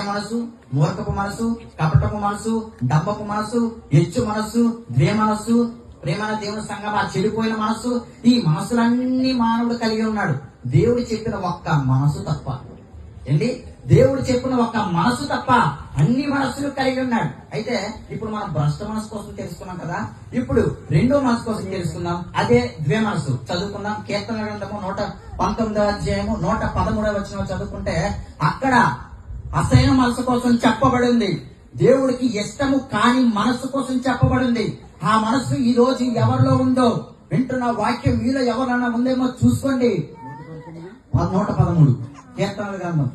మనసు మూర్ఖపు మనసు కపటపు మనసు డబ్బపు మనసు ఎచ్చు మనస్సు ద్వే మనస్సు ప్రేమ దేవుని సంఘం ఆ చెడిపోయిన మనస్సు ఈ మనసులన్నీ మానవుడు కలిగి ఉన్నాడు. దేవుడు చెప్పిన ఒక్క మనసు తప్ప. ఏంటి? దేవుడు చెప్పిన ఒక్క మనసు తప్ప అన్ని మనస్సులు కలిగి ఉన్నాడు. అయితే ఇప్పుడు మనం భ్రష్ట మనసు కోసం తెలుసుకున్నాం కదా? ఇప్పుడు రెండో మనసు కోసం తెలుసుకుందాం. అదే ద్వే మనసు. చదువుకుందాం. కీర్తన గ్రంథము నూట పంతొమ్మిదవ అధ్యాయము నూట పదమూడవ వచ్చిన చదువుకుంటే అక్కడ అసైన మనసు కోసం చెప్పబడింది. దేవుడికి ఇష్టము కాని మనసు కోసం చెప్పబడింది. ఆ మనసు ఈ రోజు ఎవరిలో ఉందో వింటున్న వాక్యం మీలో ఎవరైనా ఉందేమో చూసుకోండి. నూట పదమూడు కీర్తనల గ్రంథం.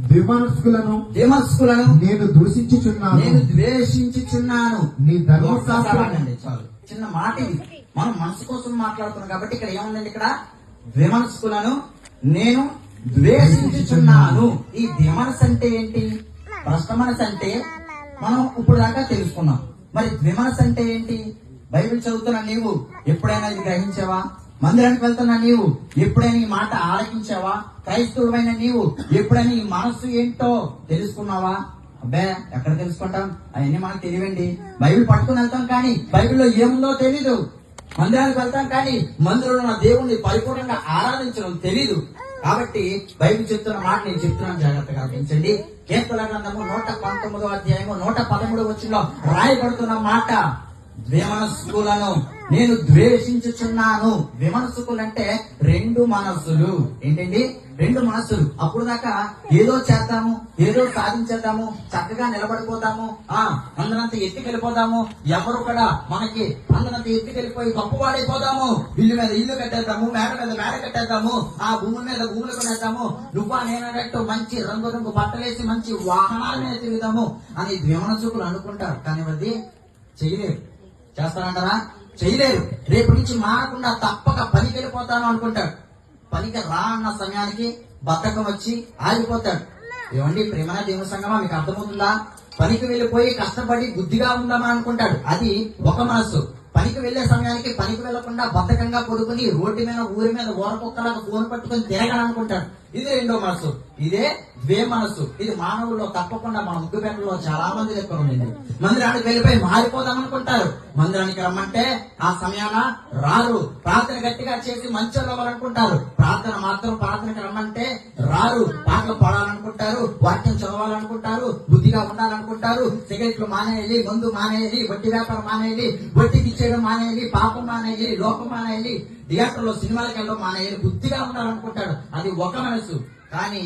ద్విమనస్కులను విమర్శకులను నేను దూషించుచున్నాను. నేను ద్వేషించుచున్నాను. నీ ధర్మశాస్త్రం ఒక్కసారి చాలు. చిన్న మాట ఇది. మనం మనసు కోసం మాట్లాడుతున్నాం కాబట్టి ఇక్కడ ఏముందండి ఇక్కడ? విమర్శకులను నేను ద్వేషించుచున్నాను. ఈ ద్విమనస్ అంటే ఏంటి? భ్రష్ట మనసు అంటే మనం ఇప్పుడు దాకా తెలుసుకున్నాం. మరి ద్విమనస్ అంటే ఏంటి? బైబిల్ చదువుతున్న నీవు ఎప్పుడైనా ఇది గ్రహించావా? మందిరానికి వెళ్తున్న నీవు ఎప్పుడైనా ఈ మాట ఆలకించావా? క్రైస్తవుడైన నీవు ఎప్పుడైనా ఈ మనస్సు ఏంటో తెలుసుకున్నావా? అబ్బే ఎక్కడ తెలుసుకుంటాం? అవన్నీ మనకు తెలియండి బైబిల్ పట్టుకుని వెళ్తాం కానీ బైబిల్లో ఏముందో తెలీదు. మందిరానికి వెళ్తాం కానీ మందిరంలో ఉన్న దేవుణ్ణి పరిపూర్ణంగా ఆరాధించడం తెలీదు. కాబట్టి బైబిల్ చెప్తున్న మాట నేను చెప్తున్నాను జాగ్రత్తగా గమనించండి. కీర్తన గ్రంథము నూట పంతొమ్మిదో అధ్యాయము నూట పదమూడు వచ్చిన రాయబడుతున్న మాట విమనస్కులను నేను ద్వేషించుచున్నాను. విమనస్కులు అంటే రెండు మనస్సులు. ఏంటండి? రెండు మనస్సులు. అప్పుడు దాకా ఏదో చేద్దాము ఏదో సాధించేద్దాము చక్కగా నిలబడిపోతాము ఆ అందరంత ఎత్తుకెళ్ళిపోదాము ఎవరు కూడా మనకి అందరంత ఎత్తుకెళ్ళిపోయి గొప్పవాడైపోదాము ఇల్లు మీద ఇల్లు కట్టేద్దాము మేడ మీద మేడ కట్టేద్దాము ఆ భూమి మీద భూములు కొనేద్దాము. నువ్వా నేనట్టు మంచి రంగు రంగు బట్టలేసి మంచి వాహనాల మీద తిరుగుదాము అని ద్విమనసుకులు అనుకుంటారు. కానీ అది చేయలేరు చేస్తారంటారా? చేయలేరు రేపు నుంచి మానకుండా తప్పక పనికి వెళ్ళిపోతాను అనుకుంటాడు. పనికి రా అన్న సమయానికి బతకం వచ్చి ఆగిపోతాడు. ఏమండి ప్రేమన దేవుని సంగమా? మీకు అర్థమవుతుందా? పనికి వెళ్ళిపోయి కష్టపడి బుద్ధిగా ఉందామని అనుకుంటాడు. అది ఒక మనసు పనికి వెళ్ళే సమయానికి పనికి వెళ్ళకుండా బద్ధకంగా కొడుకుని రోడ్డు మీద ఊరి మీద ఊరకొక్కలాగా ఫోన్ పట్టుకొని తిరగాలనుకుంటాడు. ఇది రెండో మనసు ఇదే ద్వే మనసు ఇది మానవుల్లో తప్పకుండా మన ముగ్గుపేటలో చాలా మంది దగ్గర ఉండింది. మందిరానికి వెళ్ళిపోయి మారిపోదాం అనుకుంటారు. మందిరానికి రమ్మంటే ఆ సమయాన రారు. ప్రార్థన గట్టిగా చేసి మంచోళ్ళు అవ్వాలనుకుంటారు ప్రార్థన మాత్రం ప్రార్థనకి రమ్మంటే రారు. పాటలు పాడాలనుకుంటారు. వాక్యం చదవాలనుకుంటారు. బుద్ధిగా ఉండాలనుకుంటారు. సిగరెట్లు మానేయాలి మందు మానేయాలి వడ్డీ వ్యాపారం మానేయాలి వడ్డీకి ఇచ్చేయడం మానేయాలి పాపం మానేయాలి లోపం మానేయాలి థియేటర్లో సినిమాలకు వెళ్ళడం మానేయాలి బుద్ధిగా ఉండాలనుకుంటాడు అది ఒక మనసు. కానీ